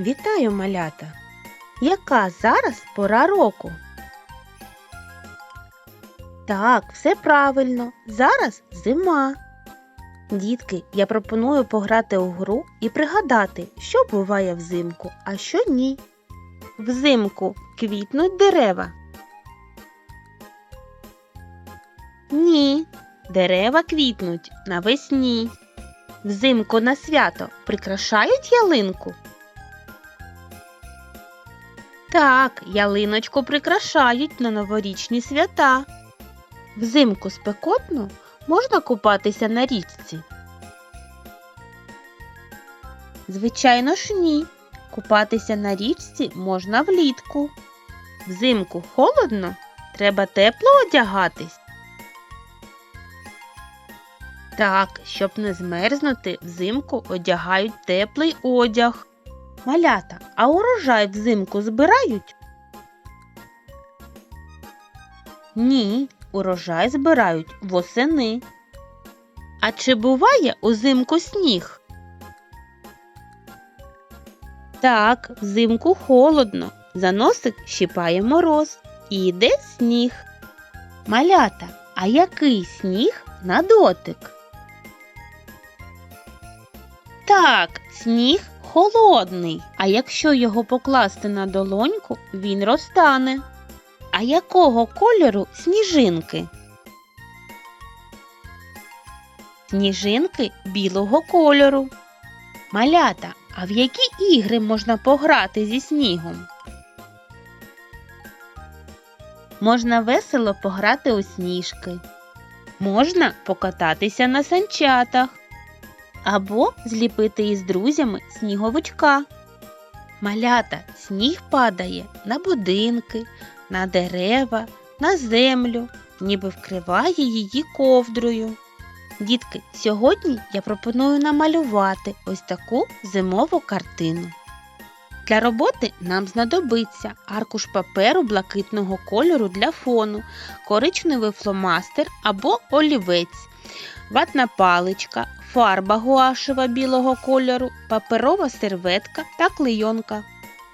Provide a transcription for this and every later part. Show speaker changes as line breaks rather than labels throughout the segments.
Вітаю, малята! Яка зараз пора року? Так, все правильно. Зараз зима. Дітки, я пропоную пограти у гру і пригадати, що буває взимку, а що ні. Взимку квітнуть дерева. Ні, дерева квітнуть навесні. Взимку на свято прикрашають ялинку. Так, ялиночку прикрашають на новорічні свята. Взимку спекотно можна купатися на річці. Звичайно ж ні. Купатися на річці можна влітку. Взимку холодно, треба тепло одягатись. Так, щоб не змерзнути, взимку одягають теплий одяг. Малята, а урожай взимку збирають? Ні, урожай збирають восени. А чи буває узимку сніг? Так, взимку холодно, за носик щипає мороз і йде сніг. Малята, а який сніг на дотик? Так, сніг холодний, а якщо його покласти на долоньку, він розтане. А якого кольору сніжинки? Сніжинки білого кольору. Малята, а в які ігри можна пограти зі снігом? Можна весело пограти у сніжки. Можна покататися на санчатах або зліпити із друзями сніговичка. Малята сніг падає на будинки, на дерева, на землю, ніби вкриває її ковдрою. Дітки, сьогодні я пропоную намалювати ось таку зимову картину. Для роботи нам знадобиться аркуш паперу блакитного кольору для фону, коричневий фломастер або олівець, ватна паличка, фарба гуашева білого кольору, паперова серветка та клейонка.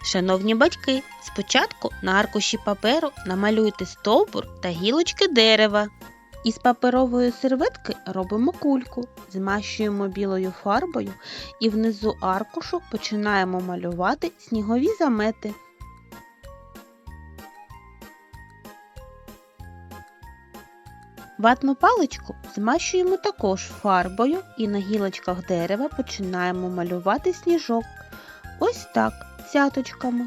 Шановні батьки, спочатку на аркуші паперу намалюйте стовбур та гілочки дерева. Із паперової серветки робимо кульку, змащуємо білою фарбою і внизу аркушу починаємо малювати снігові замети. Ватну паличку змащуємо також фарбою і на гілочках дерева починаємо малювати сніжок. Ось так, цяточками.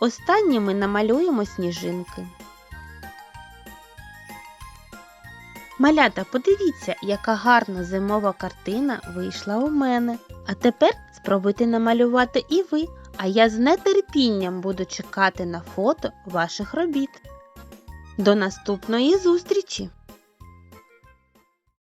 Останніми намалюємо сніжинки. Малята, подивіться, яка гарна зимова картина вийшла у мене. А тепер спробуйте намалювати і ви, а я з нетерпінням буду чекати на фото ваших робіт. До наступної зустрічі!